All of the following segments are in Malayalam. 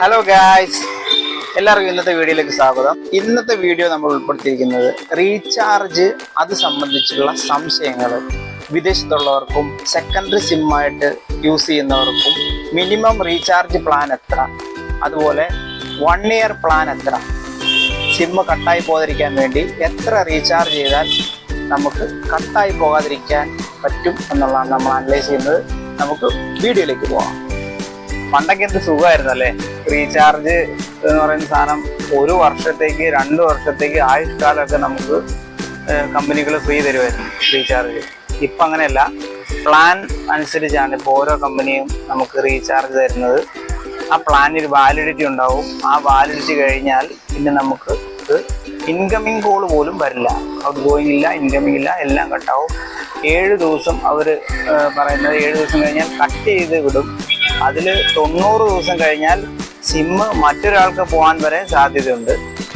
ഹലോ ഗായ്സ് എല്ലാവർക്കും ഇന്നത്തെ വീഡിയോയിലേക്ക് സ്വാഗതം. ഇന്നത്തെ വീഡിയോ നമ്മൾ ഉൾപ്പെടുത്തിയിരിക്കുന്നത് റീചാർജ് അത് സംബന്ധിച്ചുള്ള സംശയങ്ങൾ വിദേശത്തുള്ളവർക്കും സെക്കൻഡറി സിമ്മായിട്ട് യൂസ് ചെയ്യുന്നവർക്കും മിനിമം റീചാർജ് പ്ലാൻ എത്ര? അതുപോലെ വൺ ഇയർ പ്ലാൻ എത്ര? സിമ്മ് കട്ടായി പോകാതിരിക്കാൻ വേണ്ടി എത്ര റീചാർജ് ചെയ്താൽ നമുക്ക് കട്ടായി പോകാതിരിക്കാൻ പറ്റും എന്നുള്ളതാണ് നമ്മൾ അനലൈസ് ചെയ്യുന്നത്. നമുക്ക് വീഡിയോയിലേക്ക് പോകാം പണ്ടൊക്കെ എന്ത് സുഖമായിരുന്നു അല്ലേ റീചാർജ് എന്ന് പറയുന്ന സാധനം ഒരു വർഷത്തേക്ക് രണ്ട് വർഷത്തേക്ക് ആയുഷ്കാലമൊക്കെ നമുക്ക് കമ്പനികൾ ഫ്രീ തരുമായിരുന്നു റീചാർജ് ഇപ്പം അങ്ങനെയല്ല. പ്ലാൻ അനുസരിച്ചാണ് ഇപ്പോൾ ഓരോ കമ്പനിയും നമുക്ക് റീചാർജ് തരുന്നത്. ആ പ്ലാനിൽ വാലിഡിറ്റി ഉണ്ടാവും. ആ വാലിഡിറ്റി കഴിഞ്ഞാൽ പിന്നെ നമുക്ക് ഇൻകമിങ് കോൾ പോലും വരില്ല. ഔട്ട് ഗോയിങ് ഇല്ല ഇൻകമിങ് ഇല്ല എല്ലാം കട്ടാവും ഏഴ് ദിവസം അവർ പറയുന്നത് ഏഴ് ദിവസം കഴിഞ്ഞാൽ കട്ട് ചെയ്ത് വിടും. അതിൽ തൊണ്ണൂറ് ദിവസം കഴിഞ്ഞാൽ സിമ്മ് മറ്റൊരാൾക്ക് പോകാൻ വരെ സാധ്യതയുണ്ട്.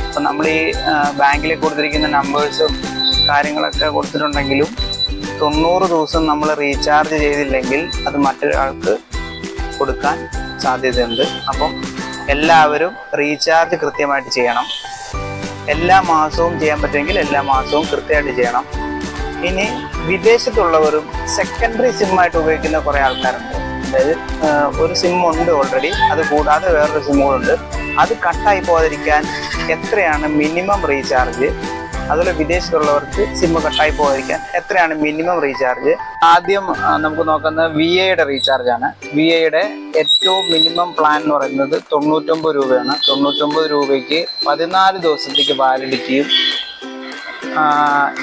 അപ്പം നമ്മൾ ഈ ബാങ്കിൽ കൊടുത്തിരിക്കുന്ന നമ്പേഴ്സും കാര്യങ്ങളൊക്കെ കൊടുത്തിട്ടുണ്ടെങ്കിലും തൊണ്ണൂറ് ദിവസം നമ്മൾ റീചാർജ് ചെയ്തില്ലെങ്കിൽ അത് മറ്റൊരാൾക്ക് കൊടുക്കാൻ സാധ്യതയുണ്ട്. അപ്പം എല്ലാവരും റീചാർജ് കൃത്യമായിട്ട് ചെയ്യണം. എല്ലാ മാസവും ചെയ്യാൻ പറ്റുമെങ്കിൽ എല്ലാ മാസവും കൃത്യമായിട്ട് ചെയ്യണം. ഇനി വിദേശത്തുള്ളവരും സെക്കൻഡറി സിമ്മായിട്ട് ഉപയോഗിക്കുന്ന കുറേ ആൾക്കാരുണ്ട്. അതായത് ഒരു സിം ഉണ്ട് ഓൾറെഡി അത് കൂടാതെ വേറൊരു സിം അത് കട്ടായി പോകാതിരിക്കാൻ എത്രയാണ് മിനിമം റീചാർജ് അതുപോലെ വിദേശത്തുള്ളവർക്ക് സിം കട്ടായി പോകാതിരിക്കാൻ എത്രയാണ് മിനിമം റീചാർജ് ആദ്യം നമുക്ക് നോക്കുന്നത് വി എയുടെ റീചാർജ് ആണ്. വി എയുടെ ഏറ്റവും മിനിമം പ്ലാൻ എന്ന് പറയുന്നത് തൊണ്ണൂറ്റൊമ്പത് രൂപയാണ്. തൊണ്ണൂറ്റൊമ്പത് രൂപയ്ക്ക് പതിനാല് ദിവസത്തേക്ക് വാലിഡിറ്റിയും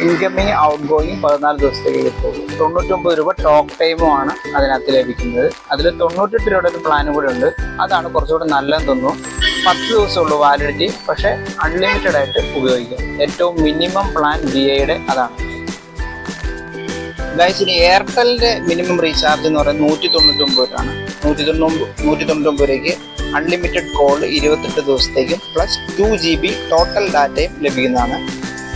ഇൻകമ്മിങ് ഔട്ട് ഗോയിങ് പതിനാല് ദിവസത്തേക്ക് കിട്ടുള്ളൂ. തൊണ്ണൂറ്റൊമ്പത് രൂപ ടോക്ക് ടൈമും ആണ് അതിനകത്ത് ലഭിക്കുന്നത്. അതിൽ തൊണ്ണൂറ്റെട്ട് രൂപയുടെ ഒരു പ്ലാനും കൂടെ ഉണ്ട്. അതാണ് കുറച്ചുകൂടെ നല്ലതെന്ന് തോന്നുന്നു. പത്ത് ദിവസമുള്ളൂ വാലിഡിറ്റി പക്ഷേ അൺലിമിറ്റഡ് ആയിട്ട് ഉപയോഗിക്കാം. ഏറ്റവും മിനിമം പ്ലാൻ വി ഐയുടെ അതാണ്. ഗൈസ് ഇനി എയർടെലിന്റെ മിനിമം റീചാർജ് എന്ന് പറയുന്നത് നൂറ്റി തൊണ്ണൂറ്റൊമ്പത് രൂപയാണ്. നൂറ്റി തൊണ്ണൂറ് നൂറ്റി തൊണ്ണൂറ്റൊമ്പത് രൂപയ്ക്ക് അൺലിമിറ്റഡ് കോൾ ഇരുപത്തെട്ട് ദിവസത്തേക്കും plus two G B total ഡാറ്റയും ലഭിക്കുന്നതാണ്.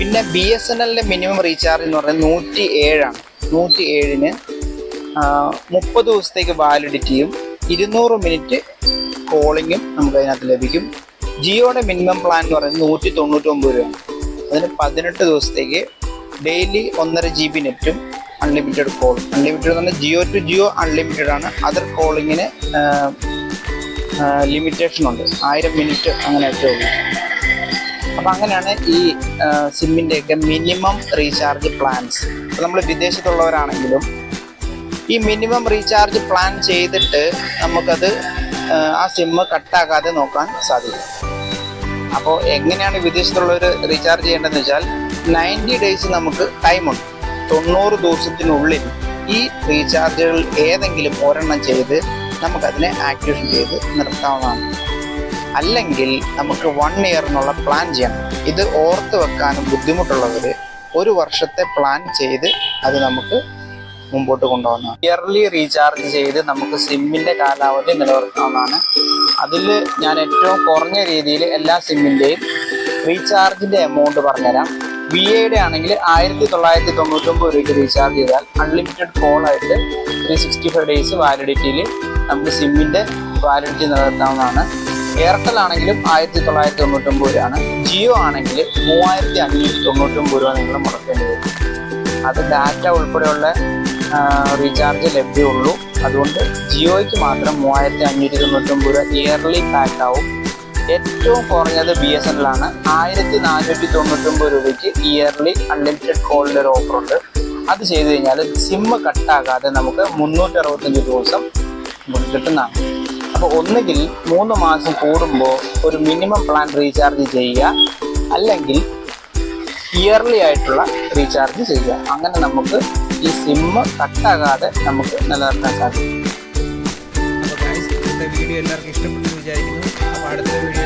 പിന്നെ ബി എസ് എൻ എല്ലിന്റെ മിനിമം റീചാർജ് എന്ന് പറയുന്നത് നൂറ്റി ഏഴാണ് നൂറ്റി ഏഴിന് മുപ്പത് ദിവസത്തേക്ക് വാലിഡിറ്റിയും ഇരുന്നൂറ് മിനിറ്റ് കോളിങ്ങും നമുക്ക് അതിനകത്ത് ലഭിക്കും. ജിയോയുടെ മിനിമം പ്ലാൻ എന്ന് പറയുന്നത് നൂറ്റി തൊണ്ണൂറ്റൊമ്പത് രൂപയാണ്. അതിന് പതിനെട്ട് ദിവസത്തേക്ക് ഡെയിലി ഒന്നര ജി ബി നെറ്റും അൺലിമിറ്റഡ് കോൾ അൺലിമിറ്റഡ് എന്ന് പറഞ്ഞാൽ ജിയോ ടു ജിയോ അൺലിമിറ്റഡ് ആണ്. അതർ കോളിങ്ങിന് ലിമിറ്റേഷൻ ഉണ്ട്. ആയിരം മിനിറ്റ് അങ്ങനെയൊക്കെ ഉള്ളൂ. അപ്പം അങ്ങനെയാണ് ഈ സിമ്മിന്റെയൊക്കെ മിനിമം റീചാർജ് പ്ലാൻസ്. നമ്മൾ വിദേശത്തുള്ളവരാണെങ്കിലും ഈ മിനിമം റീചാർജ് പ്ലാൻ ചെയ്തിട്ട് നമുക്കത് ആ സിമ്മ് കട്ടാക്കാതെ നോക്കാൻ സാധിക്കും. അപ്പോൾ എങ്ങനെയാണ് വിദേശത്തുള്ളവർ റീചാർജ് ചെയ്യേണ്ടതെന്ന് വെച്ചാൽ നയന്റി ഡേയ്സ് നമുക്ക് ടൈമുണ്ട്. തൊണ്ണൂറ് ദിവസത്തിനുള്ളിൽ ഈ റീചാർജുകൾ ഏതെങ്കിലും ഒരെണ്ണം ചെയ്ത് നമുക്കതിനെ ആക്ടിവേഷൻ ചെയ്ത് നിർത്താവുന്നതാണ്. അല്ലെങ്കിൽ നമുക്ക് വൺ ഇയർ എന്നുള്ള പ്ലാൻ ചെയ്യണം. ഇത് ഓർത്ത് വെക്കാനും ബുദ്ധിമുട്ടുള്ളവർ ഒരു വർഷത്തെ പ്ലാൻ ചെയ്ത് അത് നമുക്ക് മുമ്പോട്ട് കൊണ്ടുപോകുന്നതാണ് ഇയർലി റീചാർജ് ചെയ്ത് നമുക്ക് സിമ്മിന്റെ കാലാവധി നിലനിർത്താവുന്നതാണ്. അതിൽ ഞാൻ ഏറ്റവും കുറഞ്ഞ രീതിയിൽ എല്ലാ സിമ്മിന്റെയും റീചാർജിന്റെ എമൗണ്ട് പറഞ്ഞുതരാം. വി എയുടെ ആണെങ്കിൽ ആയിരത്തി തൊള്ളായിരത്തി തൊണ്ണൂറ്റൊമ്പത് രൂപയ്ക്ക് റീചാർജ് ചെയ്താൽ അൺലിമിറ്റഡ് കോൾ ആയിട്ട് ത്രീ സിക്സ്റ്റി ഫൈവ് ഡേയ്സ് വാലിഡിറ്റിയിൽ നമുക്ക് സിമ്മിന്റെ വാലിഡിറ്റി നിലനിർത്താവുന്നതാണ്. എയർടെൽ ആണെങ്കിലും ആയിരത്തി തൊള്ളായിരത്തി തൊണ്ണൂറ്റൊമ്പത് രൂപയാണ്. ജിയോ ആണെങ്കിൽ മൂവായിരത്തി അഞ്ഞൂറ്റി തൊണ്ണൂറ്റൊമ്പത് രൂപ നിങ്ങൾ മുടക്കേണ്ടി വരും. അത് ഡാറ്റ ഉൾപ്പെടെയുള്ള റീചാർജ് ലഭ്യമുള്ളൂ. അതുകൊണ്ട് ജിയോയ്ക്ക് മാത്രം മൂവായിരത്തി അഞ്ഞൂറ്റി തൊണ്ണൂറ്റൊമ്പത് രൂപ ഇയർലി പാക്ക് ആവും. ഏറ്റവും കുറഞ്ഞത് ബി എസ് എൻ ആണ്. ആയിരത്തി നാനൂറ്റി തൊണ്ണൂറ്റൊമ്പത് രൂപയ്ക്ക് ഇയർലി അൺലിമിറ്റഡ് കോളിന്റെ ഒരു ഉണ്ട്. അത് ചെയ്തു കഴിഞ്ഞാൽ സിമ്മ് കട്ടാകാതെ നമുക്ക് മുന്നൂറ്റി അറുപത്തഞ്ച് ദിവസം കിട്ടുന്നതാണ്. അപ്പോൾ ഒന്നുകിൽ മൂന്ന് മാസം കൂടുമ്പോൾ ഒരു മിനിമം പ്ലാൻ റീചാർജ് ചെയ്യുക അല്ലെങ്കിൽ ഇയർലി ആയിട്ടുള്ള റീചാർജ് ചെയ്യുക. അങ്ങനെ നമുക്ക് ഈ സിമ്മ് കട്ടാകാതെ നമുക്ക് നിലനിർത്താൻ സാധിക്കും. വീഡിയോ എല്ലാവർക്കും ഇഷ്ടപ്പെട്ടു വിചാരിക്കുന്നു. അടുത്ത വീഡിയോ